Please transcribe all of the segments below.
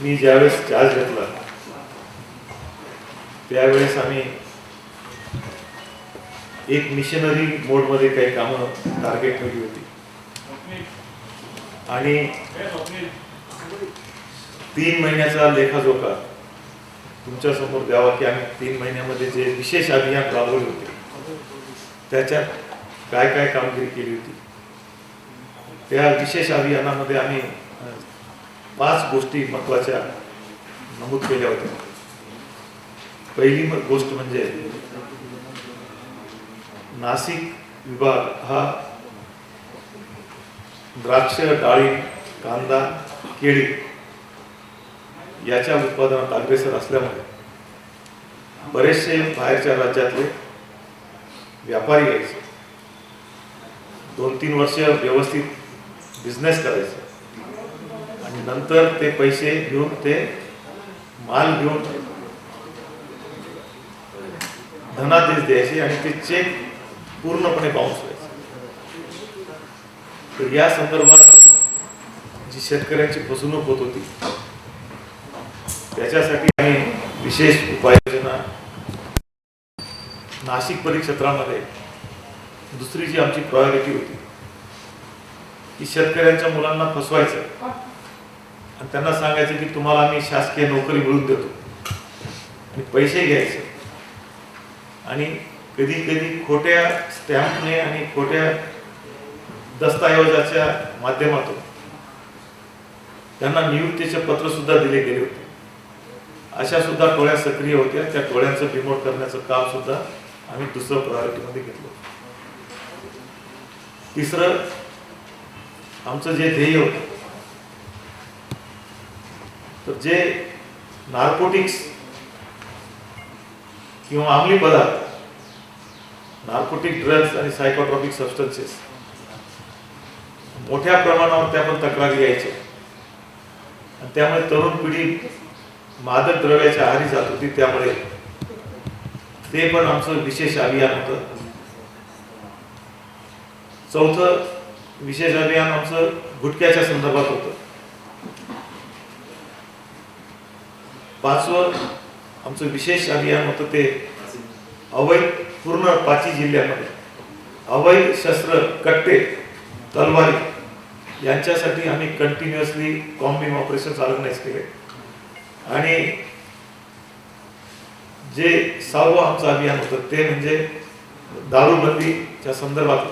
मी ज्यावेळेस चार्ज घेतला त्यावेळेस आम्ही एक मिशनरी मोडमध्ये काही कामं टार्गेट ठेवली होती. आणि तीन महिन्याचा लेखाजोखा तुमच्यासमोर द्यावा की आम्ही तीन महिन्यामध्ये जे विशेष अभियान राबवले होते त्याच्यात काय काय कामगिरी केली होती त्या विशेष अभियानामध्ये आम्ही पाच गोष्टी महत्त्वाच्या नमूद केल्या होत्या. पहिली गोष्ट म्हणजे नाशिक विभाग हा द्राक्ष डाळी कांदा केळी याच्या उत्पादनात अग्रेसर असल्यामुळे बरेचसे बाहेरच्या राज्यातले व्यापारी यायचे. दोन तीन वर्ष व्यवस्थित बिझनेस करायचे. आणि नंतर ते पैसे घेऊन ते माल घेऊन धनादेश द्यायचे आणि ते चेक पूर्णपणे बाउन्स व्हायचे तर या संदर्भात जी शेतकऱ्यांची फसवणूक होत होती त्याच्यासाठी आम्ही विशेष उपाययोजना नाशिक परिक्षेत्रामध्ये दुसरी जी आमची प्रायोरिटी होती की शेतकऱ्यांच्या मुलांना फसवायचं त्यांना सांगायचं की तुम्हाला आम्ही शासकीय नोकरी मिळून देतो. आणि पैसे घ्यायचे. आणि कधी कधी खोट्या स्टॅम्पने आणि खोट्या दस्तऐवजाच्या माध्यमातून त्यांना नियुक्तीचे पत्र सुद्धा दिले गेले होते. अशा सुद्धा टोळ्या सक्रिय होत्या. त्या टोळ्यांचं डिमोट करण्याचं काम सुद्धा आम्ही दुसरं प्रायोरिटीमध्ये घेतलं तिसरं आमचं जे ध्येय होतं तर जे नार्कोटिक्स किंवा अंमली पदार्थ नार्कोटिक ड्रग्ज आणि सायकोट्रॉपिक सबस्टन्सेस मोठ्या प्रमाणावर त्या पण तक्रारी यायच्या. आणि त्यामुळे तरुण पिढी मादक द्रव्याच्या आहारी जात होती त्यामुळे ते पण आमचं विशेष अभियान होतं. चौथं विशेष अभियान आमचं गुटख्याच्या संदर्भात होतं. पाचवं आमचं विशेष अभियान होतं ते अवैध पूर्ण पाची जिल्ह्यामध्ये. अवैध शस्त्र कट्टे तलवारी यांच्यासाठी आम्ही कंटिन्युअसली कॉम्बिंग ऑपरेशन ऑर्गनाईज केले. आणि जे सहावं आमचं अभियान होतं ते म्हणजे दारूबंदीच्या संदर्भात.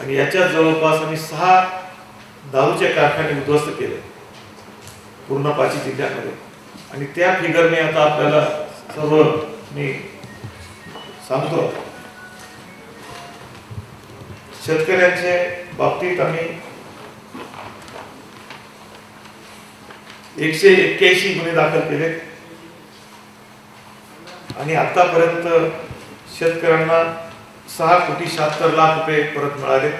आणि याच्या जवळपास आम्ही सहा दारूचे कारखाने उद्ध्वस्त केले. पूर्ण पाची जिल्ह्यामध्ये. आणि त्या फिगरने आता आपल्याला सर्व मी सांगतो. शेतकऱ्यांच्या बाबतीत आम्ही एकशे एक्क्याऐंशी गुन्हे दाखल केले. आणि आतापर्यंत शेतकऱ्यांना सहा कोटी शहात्तर लाख रुपये परत मिळाले.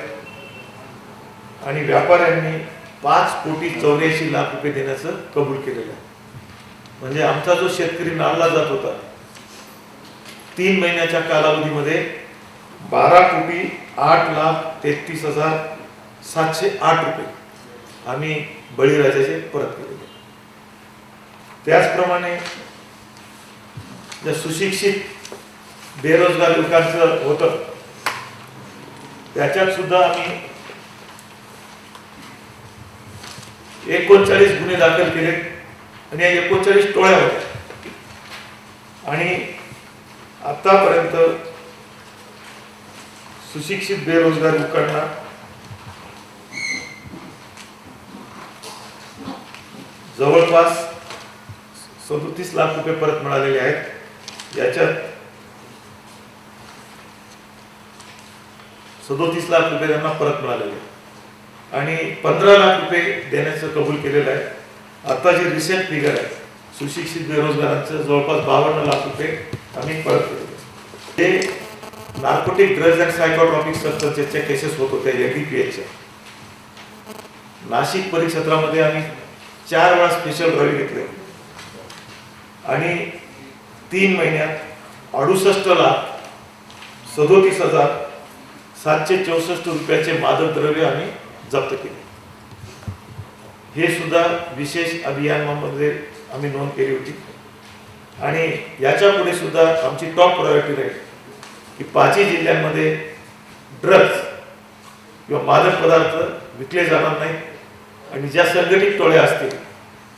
आणि व्यापाऱ्यांनी पाच कोटी चौऱ्याऐंशी लाख रुपये देण्याचं कबूल केलेलं आहे. म्हणजे आमचा जो शेतकरी नाडला जात होता तीन महिन्याच्या कालावधीमध्ये बारा कोटी आठ लाख तेहतीस हजार सातशे आठ रुपये आम्ही बळीराजाचे परत केले. त्याचप्रमाणे ज्या सुशिक्षित बेरोजगार लोकांचं होतं त्याच्यात सुद्धा आम्ही एकोणचाळीस गुन्हे दाखल केले आणि या एकोणचाळीस टोळ्या होत्या आणि आतापर्यंत सुशिक्षित बेरोजगार लोकांना जवळपास सदोतीस लाख रुपये परत मिळालेले आहेत. याच्यात सदोतीस लाख रुपये त्यांना परत मिळालेले आणि पंधरा लाख रुपये देण्याचं कबूल केलेलं आहे. आता जे रिसेंट फिगर आहे सुशिक्षित बेरोजगारांचं जवळपास बावन्न लाख रुपये आम्ही परत केलेले ते नार्कोटिक ड्रग्ज अँड सायकोट्रॉपिक सबस्टन्सेसच्या केसेस होत होत्या एनडीपीएच्या नाशिक परिक्षेत्रामध्ये आम्ही चार वेळा स्पेशल रवी घेतले. आणि तीन महिन्यात अडुसष्ट लाख सदोतीस हजार सातशे चौसष्ट रुपयाचे मादक द्रव्य आम्ही जप्त केले. हे सुद्धा विशेष अभियानामध्ये आम्ही नोंद केली होती. आणि याच्यापुढे सुद्धा आमची टॉप प्रायोरिटी राहील की पाचही जिल्ह्यांमध्ये ड्रग्ज किंवा मादक पदार्थ विकले जाणार नाही आणि ज्या संघटित टोळ्या असतील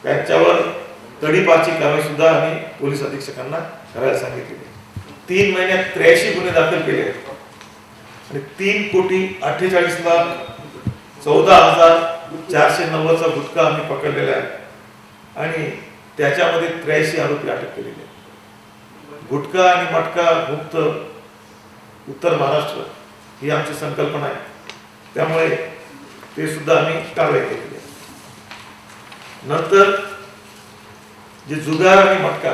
त्यांच्यावर तडीपाची कारवाई सुद्धा आम्ही पोलीस अधीक्षकांना करायला सांगितलेली तीन महिन्यात त्र्याऐंशी गुन्हे दाखल केले आहेत. आणि तीन कोटी अठ्ठेचाळीस लाख चौदा हजार चारशे नव्वदचा गुटखा आम्ही पकडलेला आहे. आणि त्याच्यामध्ये त्र्याऐंशी आरोपी अटक केलेले आहेत. गुटखा आणि मटका मुक्त उत्तर महाराष्ट्र ही आमची संकल्पना आहे. त्यामुळे ते सुद्धा आम्ही कारवाई केलेली आहे. नंतर जे जुगार आणि मटका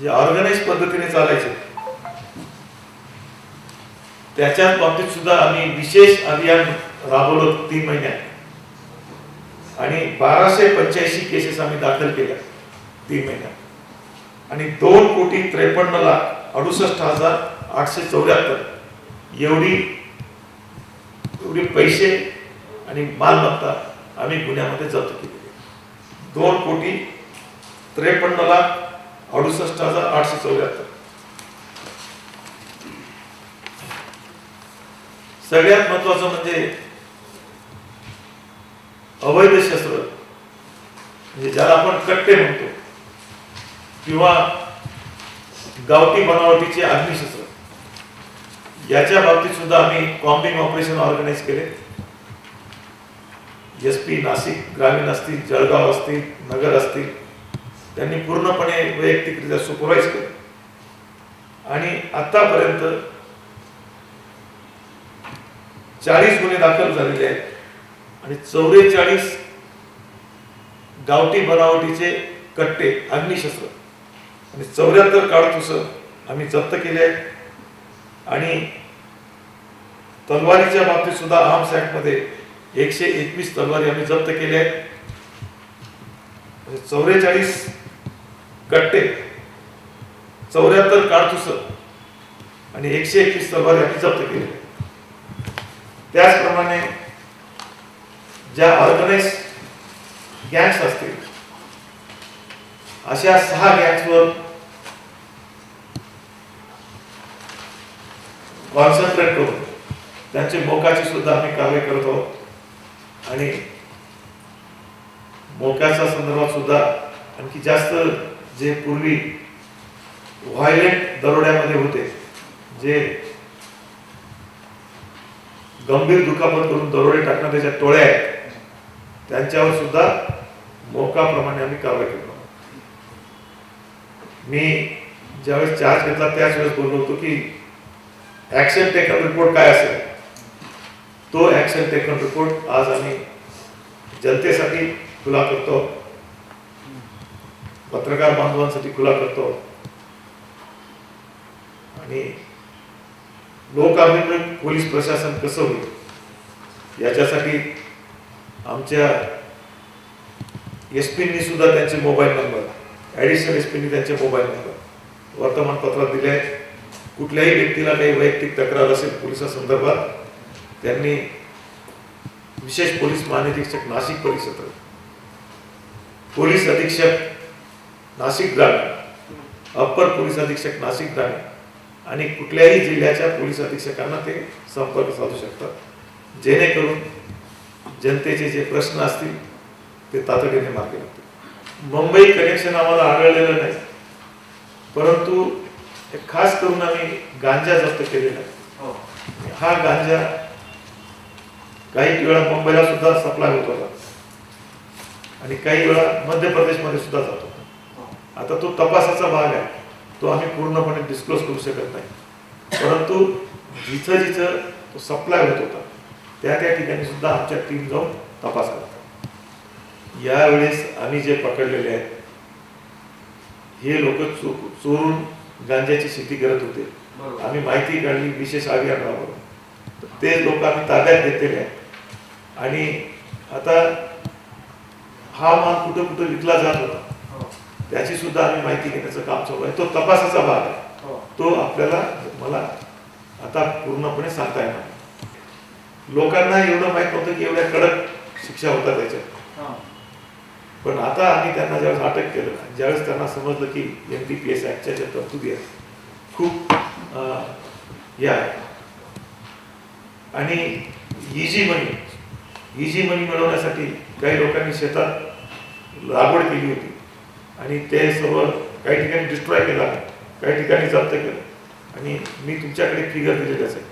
जे ऑर्गनाईज पद्धतीने चालायचे त्याच्याच बाबतीत सुद्धा आम्ही विशेष अभियान राबवलं होतं तीन महिन्यात. आणि बाराशे पंच्याऐंशी केसेस आम्ही दाखल केल्या तीन महिन्यात. आणि दोन कोटी त्रेपन्न लाख अडुसष्ट हजार आठशे चौऱ्याहत्तर एवढी एवढे पैसे आणि मालमत्ता आम्ही गुन्ह्यामध्ये जप्त केलेली दोन कोटी त्रेपन्न लाख अडुसष्ट हजार आठशे चौऱ्याहत्तर. सगळ्यात महत्वाचं म्हणजे अवैध शस्त्र. म्हणजे ज्याला आपण कट्टे म्हणतो. किंवा गावठी बनावटीचे अग्निशस्त्र. याच्या बाबतीत सुद्धा आम्ही कॉम्बिंग ऑपरेशन ऑर्गनाईज केले. एस पी नाशिक ग्रामीण असतील जळगाव असतील नगर असतील त्यांनी पूर्णपणे वैयक्तिकरित्या सुपरवाईज केलं. आणि आतापर्यंत चाळीस गुन्हे दाखल झालेले आहेत. आणि चौवेचाळीस गावठी बनावटीचे कट्टे अग्निशस्त्र. आणि चौऱ्याहत्तर काळतुस आम्ही जप्त केले आहे आणि तलवारीच्या बाबतीत सुद्धा आर्म्स ऍक्टमध्ये एकशे एकवीस तलवारी आम्ही जप्त केल्या आहेत. चौवेचाळीस कट्टे चौऱ्याहत्तर काळतुस आणि एकशे एकवीस तलवारी आम्ही जप्त केल्या त्याचप्रमाणे ज्या ऑर्गनाइज गँग्स असतील अशा सहा गँग्सवर कॉन्सन्ट्रेट करून त्यांचे मोकाची सुद्धा आम्ही कारवाई करत आहोत. आणि मोक्याच्या संदर्भात सुद्धा आणखी जास्त जे पूर्वी व्हायलेंट दरोड्यामध्ये होते जे गंभीर दुखापत करून दरोडे टाकणं त्याच्या टोळ्या आहेत त्यांच्यावर सुद्धा मोकाप्रमाणे आम्ही कारवाई करतो मी ज्यावेळेस चार्ज घेतला त्याच वेळेस बोललो होतो की ऍक्शन टेकन रिपोर्ट काय असेल? तो ऍक्शन टेकन रिपोर्ट आज आम्ही जनतेसाठी खुला करतो. पत्रकार बांधवांसाठी खुला करतो. आणि लोकाभिमुख पोलीस प्रशासन कसं होईल? याच्यासाठी आमच्या एस पींनी सुद्धा त्यांचे मोबाईल नंबर ॲडिशनल एस पींनी त्यांचे मोबाईल नंबर वर्तमानपत्रात दिले आहेत कुठल्याही व्यक्तीला काही वैयक्तिक तक्रार असेल पोलिसांसंदर्भात त्यांनी विशेष पोलीस महानिरीक्षक नाशिक परिसर पोलीस अधीक्षक नाशिक ग्रामीण अप्पर पोलीस अधीक्षक नाशिक ग्रामीण आणि कुठल्याही जिल्ह्याच्या पोलीस अधीक्षकांना ते संपर्क साधू शकतात. जेणेकरून जनतेचे जे प्रश्न असतील ते तातडीने मार्गी लागतील. मुंबई कनेक्शन आम्हाला आढळलेलं नाही. परंतु खास करून आम्ही गांजा जप्त केलेला आहे. हा. गांजा काही वेळा मुंबईला सुद्धा सप्लाय होत होता. आणि काही वेळा मध्य प्रदेशमध्ये सुद्धा जातो आता तो तपासाचा भाग आहे. तो आम्ही पूर्णपणे डिस्क्लोज करू शकत नाही. परंतु जिथं जिथं तो सप्लाय होत होता त्या त्या ठिकाणी सुद्धा आमच्या टीम जाऊन तपास करतात. यावेळेस आम्ही जे पकडलेले आहेत हे लोक चो चोरून गांजाची शेती करत होते. आम्ही माहिती काढली विशेष अभियान राबवलं तर ते लोक आम्ही ताब्यात घेतलेले आहेत. आणि आता हा माल कुठं कुठं विकला जात होता त्याची सुद्धा आम्ही माहिती घेण्याचं काम चालू आहे. तो तपासाचा भाग आहे. तो आपल्याला मला आता पूर्णपणे सांगता येणार. लोकांना एवढं माहीत नव्हतं की एवढ्या कडक शिक्षा होता त्याच्यात पण आता आम्ही त्यांना ज्यावेळेस अटक केलं ज्यावेळेस त्यांना समजलं की एन डी पी एस ॲक्टच्या ज्या तरतुदी आहेत खूप हे आहे. आणि इजी मनी इजी मनी मिळवण्यासाठी काही लोकांनी शेतात लागवड केली होती. आणि ते सर्व काही ठिकाणी डिस्ट्रॉय केला काही ठिकाणी जप्त केलं. आणि मी तुमच्याकडे फिगर दिलेलंच आहे.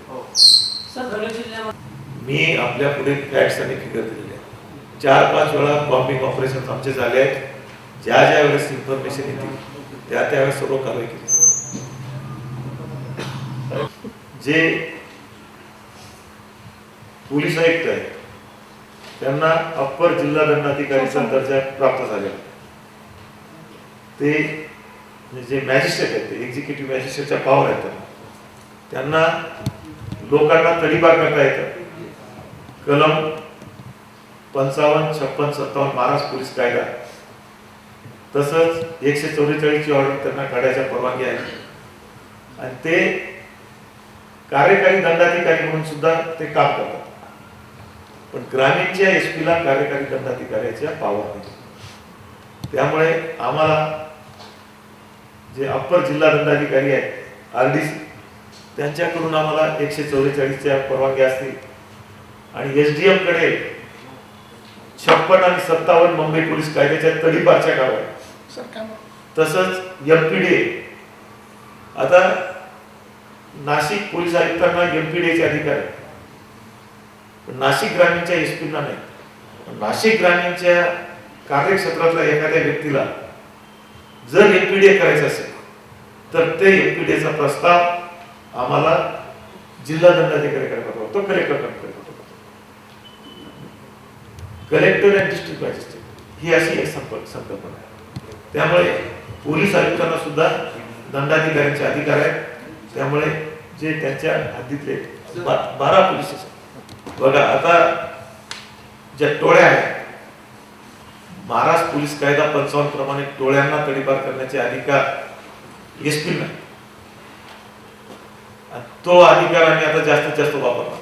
मी आपल्या पुढे फॅक्ट्स आणि फिगर दिलेले चार पाच वेळा बॉम्बिंग ऑपरेशन आमचे झाले आहेत. ज्या ज्या वेळेस इन्फॉर्मेशन येतील त्या त्यावेळेस सर्व कारवाई केली. जे पोलीस आयुक्त आहेत त्यांना अप्पर जिल्हा दंडाधिकारीचा दर्जा प्राप्त झालेला ते म्हणजे जे मॅजिस्ट्रेट आहेत ते एक्झिक्युटिव्ह मॅजिस्ट्रेटच्या पॉवर आहेत. त्यांना त्यांना लोकांना तडीपार करता येतं. कलम पंचावन्न छप्पन सत्तावन्न महाराष्ट्र पोलीस कायदा. तसंच एकशे चौवेचाळीसची ऑर्डर त्यांना काढायच्या परवानगी आहे. आणि ते कार्यकारी दंडाधिकारी म्हणून सुद्धा ते काम करतात. पण ग्रामीणच्या एस पीला कार्यकारी दंडाधिकाऱ्याच्या पावर नाही. त्यामुळे आम्हाला जे अप्पर जिल्हा दंडाधिकारी आहेत आर डी सी त्यांच्याकडून आम्हाला एकशे चौवेचाळीसच्या परवानगी असतील आणि एस डी एमकडे छप्पन आणि सत्तावन्न मुंबई पोलीस कायद्याच्या तडीपारच्या कारवाई तसंच एमपीडीए आता नाशिक पोलीस आयुक्तांना एमपीडीएचे अधिकार आहेत. पण नाशिक ग्रामीणच्या एस पीना नाही. पण नाशिक ग्रामीणच्या कार्यक्षेत्रातल्या एखाद्या व्यक्तीला जर एमपीडीए करायचं असेल तर ते एमपीडीएचा प्रस्ताव आम्हाला जिल्हा पाठवा. तो कलेक्टरकडे पाठवतो कलेक्टर अँड डिस्ट्रिक्ट मॅजिस्ट्रेट ही अशी एक संपर्क संकल्पना आहे. त्यामुळे पोलीस आयुक्तांना सुद्धा दंडाधिकाऱ्यांचे अधिकार आहेत. त्यामुळे जे त्यांच्या हद्दीतले बा- बारा पोलीस बघा आता ज्या टोळ्या आहेत महाराष्ट्र पोलीस कायदा पंचावन्न प्रमाणे टोळ्यांना तडीपार करण्याचे अधिकार एस पी नाही तो अधिकार आम्ही आता जास्तीत जास्त वापरला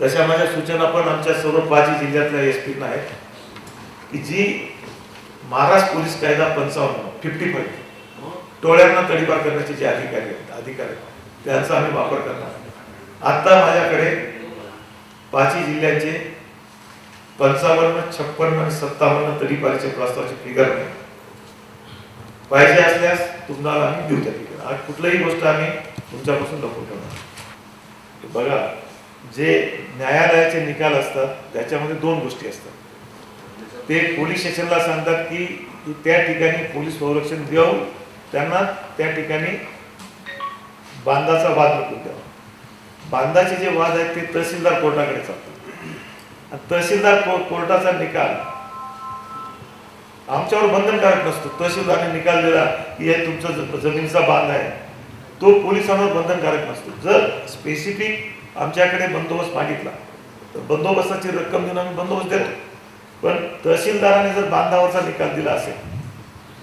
तशा माझ्या सूचना पण आमच्या सर्व पाचही जिल्ह्यातल्या एस पीना आहेत की जी महाराष्ट्र पोलीस कायदा पंचावन्न फिफ्टी फाईव्ह टोळ्यांना तडीपार करण्याचे जे अधिकारी आहेत अधिकार आहेत त्यांचा आम्ही वापर करणार आता माझ्याकडे पाचही जिल्ह्यांचे पंचावन्न छप्पन्न आणि सत्तावन्न तडीपारीचे प्रस्तावाचे फिगर नाही पाहिजे असल्यास तुम्हाला आम्ही देऊ त्या फिगर आज कुठलीही गोष्ट आम्ही तुमच्यापासून लपवून ठेवणार बघा जे न्यायालयाचे निकाल असतात त्याच्यामध्ये दोन गोष्टी असतात. ते पोलीस स्टेशनला सांगतात की त्या ठिकाणी पोलीस संरक्षण देऊन त्यांना त्या ठिकाणी बांधाचा वाद नको द्यावा बांधाचे जे वाद आहेत ते तहसीलदार कोर्टाकडे चालतात. आणि तहसीलदार को- कोर्टाचा निकाल आमच्यावर बंधनकारक नसतो. तहसीलदारने निकाल दिला की हे तुमचा जमिनीचा बांध आहे. तो पोलिसांवर बंधनकारक नसतो. जर स्पेसिफिक आमच्याकडे बंदोबस्त मागितला. तर बंदोबस्ताची रक्कम देऊन आम्ही बंदोबस्त देतो. पण तहसीलदाराने जर बांधावरचा निकाल दिला असेल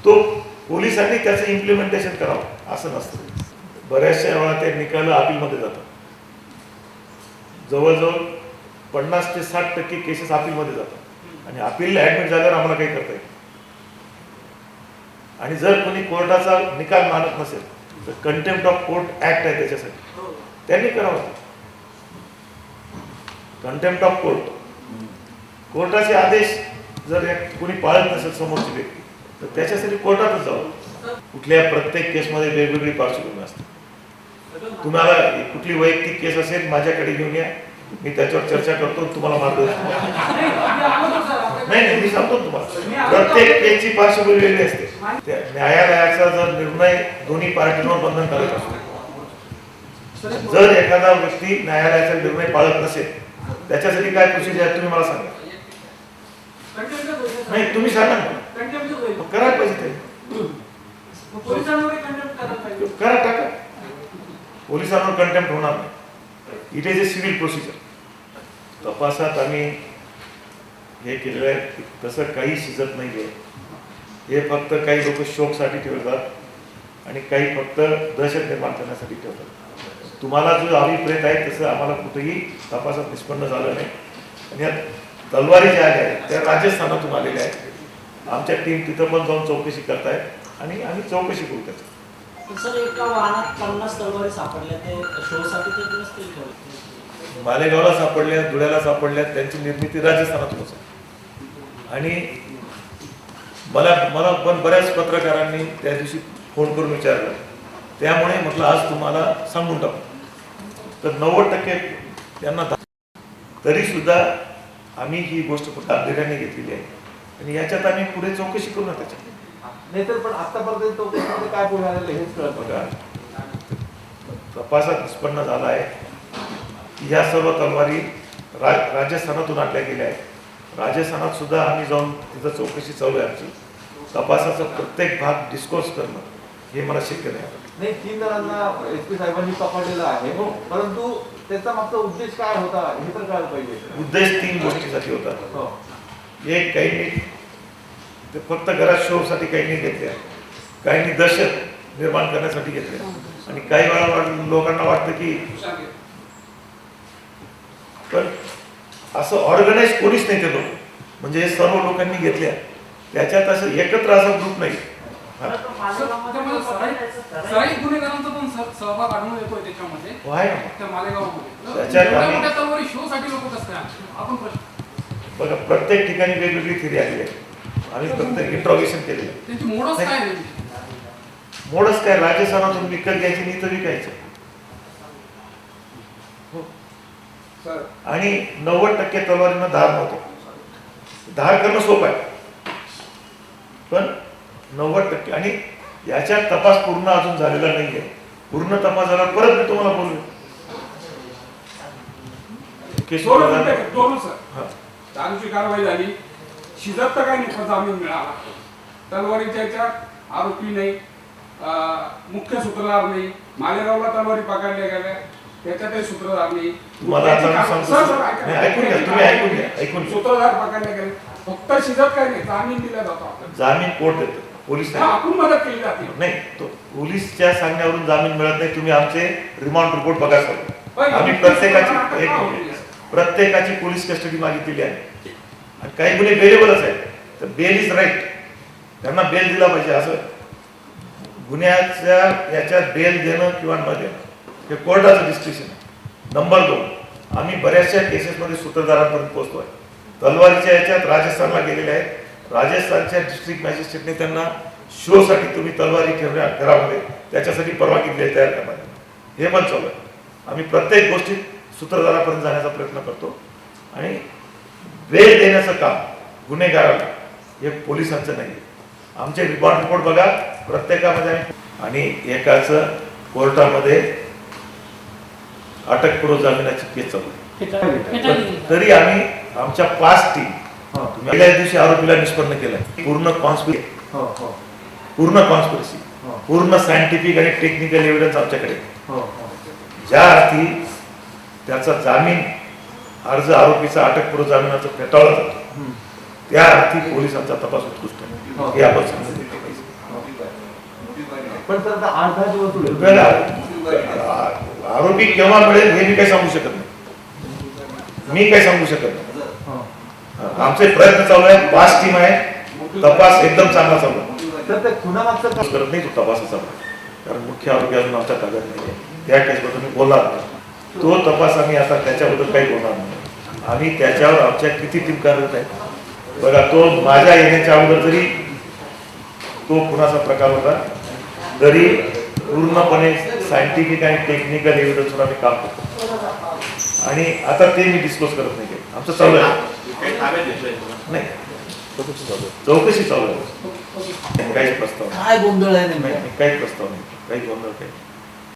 तो पोलिसांनी त्याचं इम्प्लिमेंटेशन करावं असं नसतं. बऱ्याचशा वेळा ते निकाल अपीलमध्ये जातात. जवळजवळ पन्नास ते साठ टक्के केसेस अपीलमध्ये जातात. आणि अपीलला ऍडमिट झाल्यावर आम्हाला काही करता येईल आणि जर कोणी कोर्टाचा निकाल मानत नसेल तर कंटेम्प्ट ऑफ कोर्ट ऍक्ट आहे त्याच्यासाठी. त्यांनी करावं. कंटेम्प्ट ऑफ कोर्ट कोर्टाचे आदेश जर कोणी पाळत नसेल समोरची व्यक्ती तर त्याच्यासाठी कोर्टातच जावं. कुठल्या प्रत्येक केसमध्ये वेगवेगळी पार्श्वभूमी असते. तुम्हाला कुठली वैयक्तिक केस असेल माझ्याकडे घेऊन या. मी त्याच्यावर चर्चा करतो तुम्हाला मार्गदर्शन नाही नाही मी सांगतो तुम्हाला. प्रत्येक केसची पार्श्वभूमी वेगळी असते. त्या न्यायालयाचा जर निर्णय दोन्ही पार्टींवर बंधनकारक असतो. जर एखादा व्यक्ती न्यायालयाचा निर्णय पाळत नसेल त्याच्यासाठी काय प्रोसिजर आहे तुम्ही मला सांगा. नाही तुम्ही सांगा ना. मग करायला पाहिजे ते. करा टाका. पोलिसांवर कंटेम्प्ट होणार नाही. It is a civil procedure तपासात आम्ही हे केलेलं आहे तसं काही शिजत नाही आहे हे फक्त काही लोक शोकसाठी ठेवतात आणि काही फक्त दहशत निर्माण करण्यासाठी ठेवतात. तुम्हाला जो अभिप्रेत आहे तसं आम्हाला कुठेही तपासात निष्पन्न झालं नाही. आणि यात तलवारी ज्या आहेत त्या राजस्थानातून आलेल्या आहेत. आमच्या टीम तिथं पण जाऊन चौकशी करतायत आणि आम्ही चौकशी करू त्याची. मालेगावला सापडल्या धुळ्याला सापडल्या त्यांची निर्मिती राजस्थानातून होते. आणि मला मला पण बऱ्याच पत्रकारांनी त्या दिवशी फोन करून विचारलं. त्यामुळे म्हटलं आज तुम्हाला सांगून टाकू. तर नव्वद टक्के त्यांना धा- तरी सुद्धा आम्ही ही गोष्ट फक्त गांभीर्याने घेतलेली आहे. आणि याच्यात आम्ही पुढे चौकशी करू ना त्याच्यात. नाही तर पण आतापर्यंत चौकशीमध्ये काय पुढे आलेलं हेच कळत बघा. तपासात निष्पन्न झाला आहे. या सर्व तलवारी रा राजस्थानातून आणल्या गेल्या आहेत. राजस्थानात सुद्धा आम्ही जाऊन तिथं चौकशी चालू आहे आमची. तपासाचा प्रत्येक भाग डिस्कोर्स करणं हे मला शक्य नाही. नाही तीन जणांना एस पी साहेबांनी पकडलेलं आहे हो. परंतु त्याचा मागचा उद्देश काय होता हे तर कळायला पाहिजे. उद्देश तीन गोष्टीसाठी होता. हो. एक काहींनी ते फक्त घरात शोसाठी काहींनी घेतल्या. काहींनी दहशत निर्माण करण्यासाठी घेतल्या. आणि काही वेळा लोकांना वाटतं की पण असं ऑर्गनाईज कोणीच नाही ते लोक म्हणजे हे सर्व लोकांनी घेतल्या. त्याच्यात असं एकत्र असा ग्रुप नाही. हा. गुन्हेगारांचा पण सह- सहभाग आढळून येतोय त्याच्यामध्ये. हो, त्या मालेगावमध्ये. मोठ्या शो साठी लोक कसं? आपण प्रश्न बघा प्रत्येक ठिकाणी वेगवेगळी थिरी आली आहे. आम्ही प्रत्येक इंट्रॉगेशन केलेलं आहे. त्यांची मोडच काय आहे? मोडच काय? राजस्थानातून विकत घ्यायची नाही तर विकायचं. सर. आणि नव्वद टक्के तलवारीनं धार नव्हतो. धार करणं सोपं आहे. पण नव्वद टक्के. आणि याच्यात तपास पूर्ण अजून झालेला नाहीये. पूर्ण तपास झाला परत मी तुम्हाला बोलू. केशव दोन दादा- मिनिटं, दोन सर हा. चालूची कारवाई झाली. शिजत तर काही नाही जामीन मिळाला. तलवारीच्या याच्यात आरोपी नाही. मुख्य सूत्रधार नाही. मालेगावला तलवारी पकडल्या गेल्या. त्याच्यातही सूत्रधार नाही. नाही, सूत्रधार पकडले गेले फक्त शिजत काही नाही जामीन दिला जातो जामीन कोर्ट देतो. पोलीस नाही आपण मदत केली जाते. नाही तो पोलीसच्या सांगण्यावरून जामीन मिळत नाही तुम्ही आमचे रिमांड रिपोर्ट बघा सर आम्ही प्रत्येकाची एक? प्रत्येकाची पोलीस कस्टडी मागितलेली आहे. आणि काही गुन्हे बेलेबलच आहेत. तर बेल इज राईट त्यांना बेल दिला पाहिजे असं गुन्ह्याच्या याच्यात बेल देणं किंवा न देणं हे कोर्टाचं डिस्क्रिप्शन आहे. नंबर दोन आम्ही बऱ्याचशा केसेसमध्ये सूत्रधारांपर्यंत पोहोचतोय. तलवारीच्या याच्यात राजस्थानला गेलेले आहेत. राजस्थानच्या डिस्ट्रिक्ट मॅजिस्ट्रेटने त्यांना शोसाठी तुम्ही तलवारी ठेवल्या घरामध्ये. त्याच्यासाठी परवानगी दिली तयार करणार हे पण चालू आहे. आम्ही प्रत्येक गोष्टीत सूत्रधारापर्यंत जाण्याचा प्रयत्न करतो. आणि वेळ देण्याचं काम गुन्हेगाराला हे पोलिसांचं नाही आमचे रिपोर्ट रिपोर्ट बघा प्रत्येकामध्ये आणि एकाचं कोर्टामध्ये अटकपूर्व जामिनाची केस चालू आहे. तरी आम्ही आमच्या पाच टीम पहिल्या दिवशी आरोपीला निष्पन्न केलं पूर्ण कॉन्स्पिरसी हो, हो, पूर्ण कॉन्स्पिरसी हो. पूर्ण सायंटिफिक आणि टेक्निकल एव्हिडन्स आमच्याकडे. हो, हो. ज्या अर्थी त्याचा जामीन अर्ज आरोपीचा अटकपूर्व जामिनाचा फेटाळला जातो. त्या अर्थी पोलिसांचा तपास उत्कृष्ट हो. आपण पण आरोपी केव्हा मिळेल हे मी काही सांगू शकत नाही मी काही सांगू शकत नाही. आमचे प्रयत्न चालू आहे. पाच टीम आहे. तपास एकदम चांगला चालू आहे. तर ते खुनामागचं तपास करत नाही तो तपासाचा कारण मुख्य आरोपी अजून आमच्या ताब्यात नाही त्या केसबद्दल मी बोलणार नाही तो तपास आम्ही आता त्याच्याबद्दल काही बोलणार नाही. आम्ही त्याच्यावर आमच्या किती टीम कार्यरत आहे बघा तो माझ्या येण्याच्या अगोदर जरी तो खुनाचा प्रकार होता तरी पूर्णपणे सायंटिफिक आणि टेक्निकल एव्हिडन्सवर आम्ही काम करतो. आणि आता ते मी डिस्क्लोज करत नाही. आमचं चालू आहे. नाही. चौकशी चालू आहे. चौकशी चालू आहे काहीच प्रस्ताव. काय गोंधळ आहे नाही नेमका? नाही, काही प्रस्ताव नाही. काही गोंधळ काही